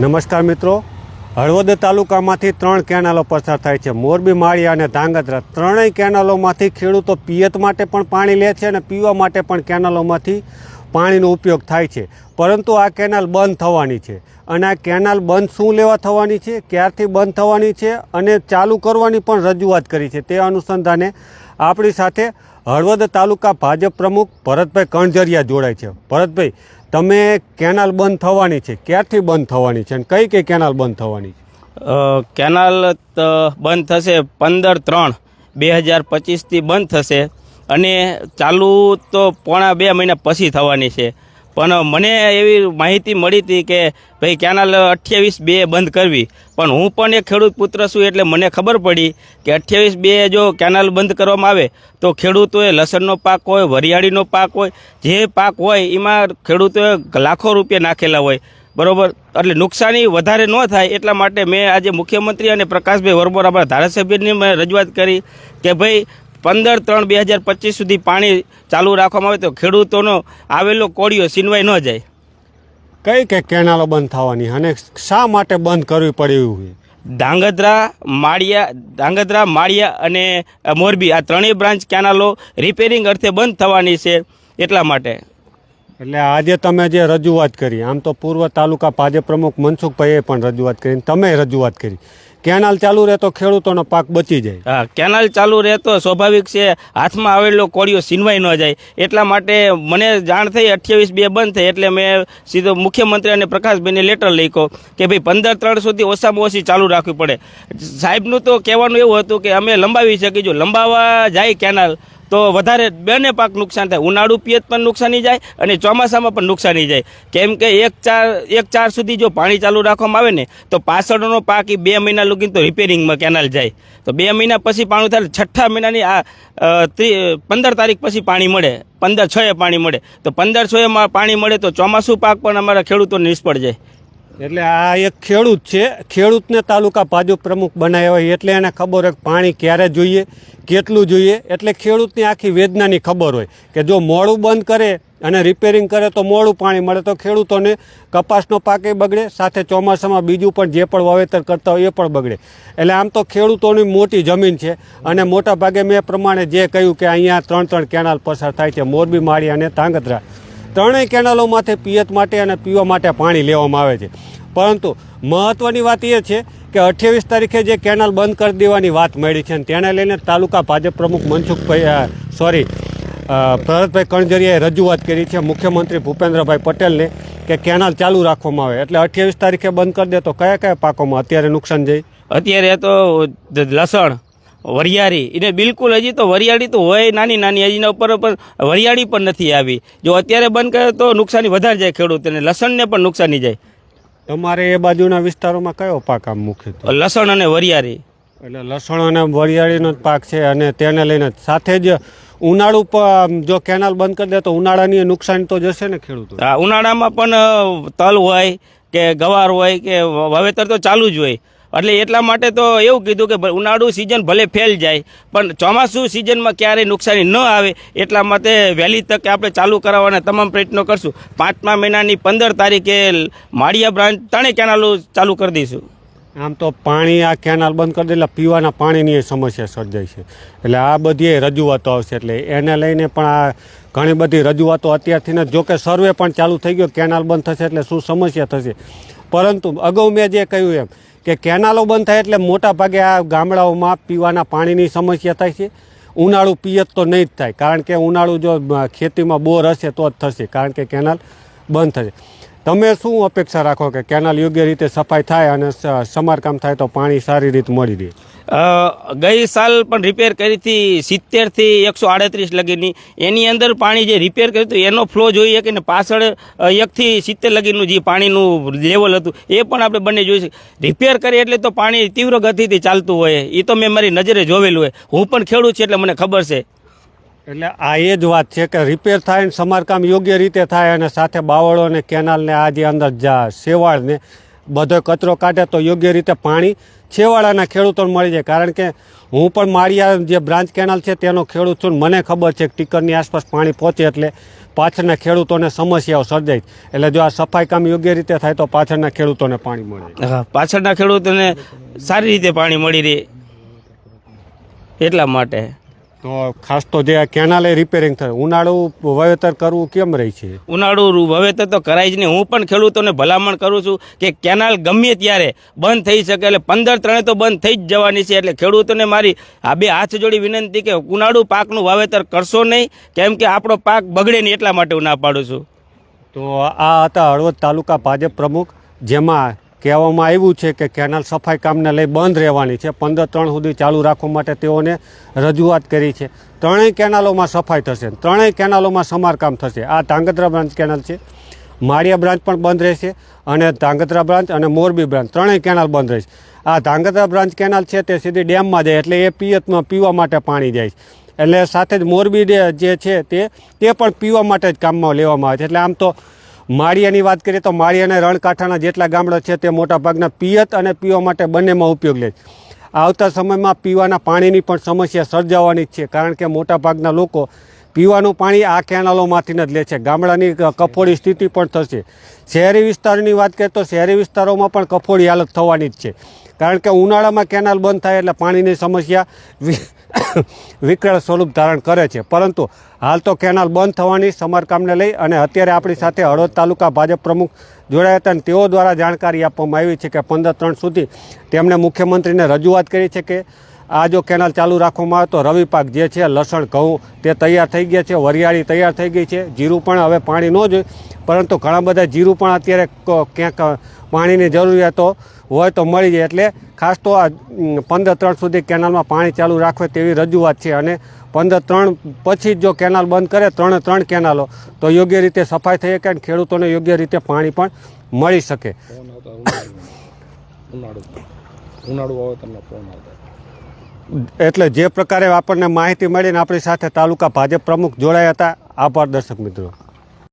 નમસ્કાર મિત્રો. હળવદ તાલુકામાંથી ત્રણ કેનાલો પસાર થાય છે. મોરબી, માળિયા અને ધાંગધ્રા ત્રણેય કેનાલોમાંથી ખેડૂતો પિયત માટે પણ પાણી લે છે અને પીવા માટે પણ કેનાલોમાંથી પાણીનો ઉપયોગ થાય છે. પરંતુ આ કેનાલ બંધ થવાની છે. અને આ કેનાલ બંધ શું લેવા થવાની છે? ક્યારથી બંધ થવાની છે? અને ચાલુ કરવાની પણ રજૂઆત કરી છે. તે અનુસંધાને આપણી સાથે હળવદ તાલુકા ભાજપ પ્રમુખ ભરતભાઈ કણઝરિયા જોડાય છે. ભરતભાઈ તમે કેનાલ બંધ થવાની છે? ક્યારથી બંધ થવાની છે અને કઈ કઈ કેનાલ બંધ થવાની છે? કેનાલ બંધ થશે પંદર ત્રણ, બે હજાર પચીસથી બંધ થશે. અને ચાલુ તો પોણા બે મહિના પછી થવાની છે. પણ મને એવી માહિતી મળી હતી કે ભાઈ કેનાલ અઠ્યાવીસ બે બંધ કરવી. પણ હું પણ એક ખેડૂત પુત્ર છું એટલે મને ખબર પડી કે અઠ્યાવીસ બે જો કેનાલ બંધ કરવામાં આવે, તો ખેડૂતોએ લસણનો પાક હોય, વરિયાળીનો પાક હોય, જે પાક હોય એમાં ખેડૂતોએ લાખો રૂપિયા નાખેલા હોય. બરોબર? એટલે નુકસાની વધારે ન થાય એટલા માટે મેં આજે મુખ્યમંત્રી અને પ્રકાશભાઈ વરબોર આપણા ધારાસભ્યની મેં રજૂઆત કરી કે ભાઈ પંદર ત્રણ બે હજાર પચીસ સુધી પાણી ચાલુ રાખવામાં આવે તો ખેડૂતોનો આવેલો કોળીઓ સીનવાઈ ન જાય. કઈ કઈ કેનાલો બંધ થવાની અને શા માટે બંધ કરવી પડે ધાંગધ્રા માળિયા ધાંગધ્રા માળિયા અને મોરબી આ ત્રણેય બ્રાન્ચ કેનાલો રિપેરિંગ અર્થે બંધ થવાની છે એટલા માટે. એટલે આજે તમે જે રજૂઆત કરી આમ તો પૂર્વ તાલુકા ભાજપ પ્રમુખ મનસુખભાઈએ પણ રજૂઆત કરી તમે રજૂઆત કરી. કેનાલ ચાલુ રહે તો ખેડૂતોનો પાક બચી જાય. હા, કેનાલ ચાલુ રહે તો સ્વાભાવિક છે, હાથમાં આવેલો કોળીઓ સીનવાઈ ન જાય. એટલા માટે મને જાણ થઈ, અઠ્યાવીસ બે બંધ થઈ, એટલે મેં સીધો મુખ્યમંત્રી અને પ્રકાશભાઈને લેટર લખ્યો કે ભાઈ પંદર ત્રણ સુધી ઓછામાં ઓછી ચાલુ રાખવી પડે. સાહેબનું તો કહેવાનું એવું હતું કે અમે લંબાવી શકીશું. લંબાવા જાય કેનાલ. તો વધારે બંને પાક નુકસાન થાય. ઉનાળુ પિયત પણ નુકસાની જાય અને ચોમાસામાં પણ નુકસાની જાય. કેમ કે એક ચાર એક ચાર સુધી જો પાણી ચાલુ રાખવામાં આવે ને, તો પાછળનો પાક એ બે મહિના લગીને તો રિપેરિંગમાં કેનાલ જાય. તો બે મહિના પછી પાણી થાય છઠ્ઠા મહિનાની આ પંદર તારીખ પછી પાણી મળે. પંદર, છ એ પાણી મળે. તો પંદર, છ એમાં પાણી મળે તો ચોમાસું પાક પણ અમારા ખેડૂતોને નિષ્ફળ જાય. એટલે આ એક ખેડૂત છે. ખેડૂતને તાલુકા ભાજપ પ્રમુખ બનાવ્યા હોય એટલે એને ખબર હોય પાણી ક્યારે જોઈએ, કેટલું જોઈએ. એટલે ખેડૂતની આખી વેદનાની ખબર હોય કે જો મોડું બંધ કરે અને રિપેરિંગ કરે તો મોડું પાણી મળે. તો ખેડૂતોને કપાસનો પાકે બગડે, સાથે ચોમાસામાં બીજું પણ જે પણ વાવેતર કરતા હોય એ પણ બગડે. એટલે આમ તો ખેડૂતોની મોટી જમીન છે અને મોટા ભાગે મેં પ્રમાણે જે કહ્યું કે અહીંયા ત્રણ ત્રણ કેનાલ પસાર થાય છે, મોરબી, માળી અને ધાંગધ્રા. ત્રણેય કેનાલોમાંથી પિયત માટે અને પીવા માટે પાણી લેવામાં આવે છે. પરંતુ મહત્ત્વની વાત એ છે કે અઠ્યાવીસ તારીખે જે કેનાલ બંધ કરી દેવાની વાત મળી છે અને તેને લઈને તાલુકા ભાજપ પ્રમુખ મનસુખભાઈ સોરી ભરતભાઈ કણજરિયાએ રજૂઆત કરી છે. મુખ્યમંત્રી ભૂપેન્દ્રભાઈ પટેલને કે કેનાલ ચાલુ રાખવામાં આવે. એટલે અઠ્યાવીસ તારીખે બંધ કરી દે તો કયા કયા પાકોમાં? અત્યારે નુકસાન જાય? અત્યારે તો લસણ વરિયાળી. એને બિલકુલ હજી તો વરિયાળી તો હોય નાની નાની હજીના ઉપર પણ વરિયાળી પણ નથી આવી. જો અત્યારે બંધ કરે તો નુકસાની વધારે જાય ખેડૂતોને લસણને પણ નુકસાની જાય. તમારે એ બાજુના વિસ્તારોમાં કયો પાક આમ મુખ્ય લસણ અને વરિયાળી. એટલે લસણ અને વરિયાળીનો જ પાક છે અને તેને લઈને સાથે જ ઉનાળુ પ- જો કેનાલ બંધ કરી દે તો ઉનાળાની નુકસાન તો જશે ને ખેડૂતો આ ઉનાળામાં પણ તલ હોય કે ગવાર હોય કે વાવેતર તો ચાલુ જ હોય. એટલે એટલા માટે તો એવું કીધું કે ઉનાળુ સિઝન ભલે ફેલ જાય, પણ ચોમાસું સિઝનમાં ક્યારેય નુકસાની ન આવે એટલા માટે વહેલી તકે આપણે ચાલુ કરાવવાના તમામ પ્રયત્નો કરશું. પાંચમા મહિનાની પંદર તારીખે માળિયા બ્રાન્ચ ત્રણેય કેનાલો ચાલુ કરી દઈશું. આમ તો પાણી આ કેનાલ બંધ કરી દે એટલે પીવાના પાણીની સમસ્યા સર્જાય છે. એટલે આ બધી રજૂઆતો આવશે. એટલે એને લઈને પણ આ ઘણી બધી રજૂઆતો અત્યારથી ને જો કે સર્વે પણ ચાલુ થઈ ગયો, કેનાલ બંધ થશે એટલે શું સમસ્યા થશે. પરંતુ અગાઉ મેં જે કહ્યું એમ કે કેનાલો બંધ થાય એટલે મોટા ભાગે આ ગામડાઓમાં પીવાના પાણીની સમસ્યા થાય છે. ઉનાળુ પિયત તો નહીં જ થાય, કારણ કે ઉનાળુ જો ખેતીમાં બોર હશે તો જ થશે, કારણ કે કેનાલ બંધ થશે. તમે શું અપેક્ષા રાખો કે કેનાલ યોગ્ય રીતે સફાઈ થાય અને સમારકામ થાય તો પાણી સારી રીતે મળી રહે? ગઈ સાલ પણ રિપેર કરી હતી સિત્તેરથી એકસો આડત્રીસ લગીની. એની અંદર પાણી જે રિપેર કર્યું હતું, એનો ફ્લો જોઈએ કે પાછળ એકથી સિત્તેર લગીનું જે પાણીનું લેવલ હતું, એ પણ આપણે બંને જોઈશું રિપેર કરીએ એટલે તો પાણી તીવ્ર ગતિથી ચાલતું હોય. એ તો મેં મારી નજરે જોવેલું હોય. હું પણ ખેડૂત છું એટલે મને ખબર છે. એટલે આ એ જ વાત છે કે રિપેર થાય ને સમારકામ યોગ્ય રીતે થાય અને સાથે બાવળો ને કેનાલને આ જે અંદર જા શેવાળને બધો કચરો કાઢે તો યોગ્ય રીતે પાણી છેવાડાના ખેડૂતોને મળી જાય. કારણ કે હું પણ માળિયા જે બ્રાન્ચ કેનાલ છે તેનો ખેડૂત છું મને ખબર છે કે ટીકરની આસપાસ પાણી પહોંચે એટલે પાછળના ખેડૂતોને સમસ્યાઓ સર્જાય. એટલે જો આ સફાઈ કામ યોગ્ય રીતે થાય તો પાછળના ખેડૂતોને પાણી મળે હા, પાછળના ખેડૂતોને સારી રીતે પાણી મળી રહે એટલા માટે. તો ખાસ તો જે કેનાલે રિપેરિંગ થાય ઉનાળુ વાવેતર કરવું કેમ રહે છે? ઉનાળુ વાવેતર તો કરાય જ નહીં. હું પણ ખેડૂતોને ભલામણ કરું છું કે કેનાલ ગમે ત્યારે બંધ થઈ શકે એટલે પંદર ત્રણે તો બંધ થઈ જ જવાની છે. એટલે ખેડૂતોને મારી આ બે હાથ જોડી વિનંતી કે ઉનાળુ પાકનું વાવેતર કરશો નહીં કેમ કે આપણો પાક બગડે નહીં એટલા માટે હું ના પાડું છું. તો આ હતા હળવદ તાલુકા ભાજપ પ્રમુખ જેમાં કહેવામાં આવ્યું છે કે કેનાલ સફાઈ કામને લઈ બંધ રહેવાની છે. પંદર ત્રણ સુધી ચાલુ રાખવા માટે તેઓને રજૂઆત કરી છે. ત્રણેય કેનાલોમાં સફાઈ થશે. ત્રણેય કેનાલોમાં સમારકામ થશે. આ ધાંગધ્રા બ્રાન્ચ કેનાલ છે. માળિયા બ્રાન્ચ પણ બંધ રહેશે અને ધાંગધ્રા બ્રાન્ચ અને મોરબી બ્રાન્ચ ત્રણેય કેનાલ બંધ રહેશે. આ ધાંગધ્રા બ્રાન્ચ કેનાલ છે તે સીધી ડેમમાં જાય એટલે એ પિયતમાં પીવા માટે પાણી જાય છે. એટલે સાથે જ મોરબી જે છે તે તે પણ પીવા માટે જ કામમાં લેવામાં આવે છે. એટલે આમ તો માળિયાની વાત કરીએ તો માળિયા અને રણકાંઠાના જેટલા ગામડા છે તે મોટાભાગના પિયત અને પીવા માટે બંનેમાં ઉપયોગ લે આવતા સમયમાં પીવાના પાણીની પણ સમસ્યા સર્જાવાની જ છે, કારણ કે મોટાભાગના લોકો પીવાનું પાણી આ કેનાલોમાંથી જ લે છે. ગામડાની કફોડી સ્થિતિ પણ થશે. શહેરી વિસ્તારની વાત કરીએ તો શહેરી વિસ્તારોમાં પણ કફોડી હાલત થવાની જ છે. કારણ કે ઉનાળામાં કેનાલ બંધ થાય એટલે પાણીની સમસ્યા વિકરાળ સ્વરૂપ ધારણ કરે છે. પરંતુ હાલ તો કેનાલ બંધ થવાની સમારકામને લઈ અને અત્યારે આપણી સાથે હળવદ તાલુકા ભાજપ પ્રમુખ જોડાયા હતા અને તેઓ દ્વારા જાણકારી આપવામાં આવી છે કે પંદર ત્રણ સુધી તેમણે મુખ્યમંત્રીને રજૂઆત કરી છે કે આ જો કેનાલ ચાલુ રાખવામાં આવે તો રવિ પાક જે છે, લસણ, ઘઉં તે તૈયાર થઈ ગયા છે, વરિયાળી તૈયાર થઈ ગઈ છે. જીરું પણ હવે પાણી ન જોઈએ પરંતુ ઘણા બધા જીરું પણ અત્યારે ક્યાંક પાણીની જરૂરિયાતો હોય તો મળી જાય. એટલે ખાસ તો આ પંદર ત્રણ સુધી કેનાલમાં પાણી ચાલુ રાખવે તેવી રજૂઆત છે. અને પંદર ત્રણ પછી જ જો કેનાલ બંધ કરે, ત્રણે ત્રણ કેનાલો, તો યોગ્ય રીતે સફાઈ થઈ શકે અને ખેડૂતોને યોગ્ય રીતે પાણી પણ મળી શકે. ઉનાળુ ઉનાળુ ઉનાળુ વાવેતરના ફોન આવતા. એટલે જે પ્રકારે આપણને માહિતી મળીને આપણી સાથે તાલુકા ભાજપ પ્રમુખ જોડાયા હતા. આભાર દર્શક મિત્રો.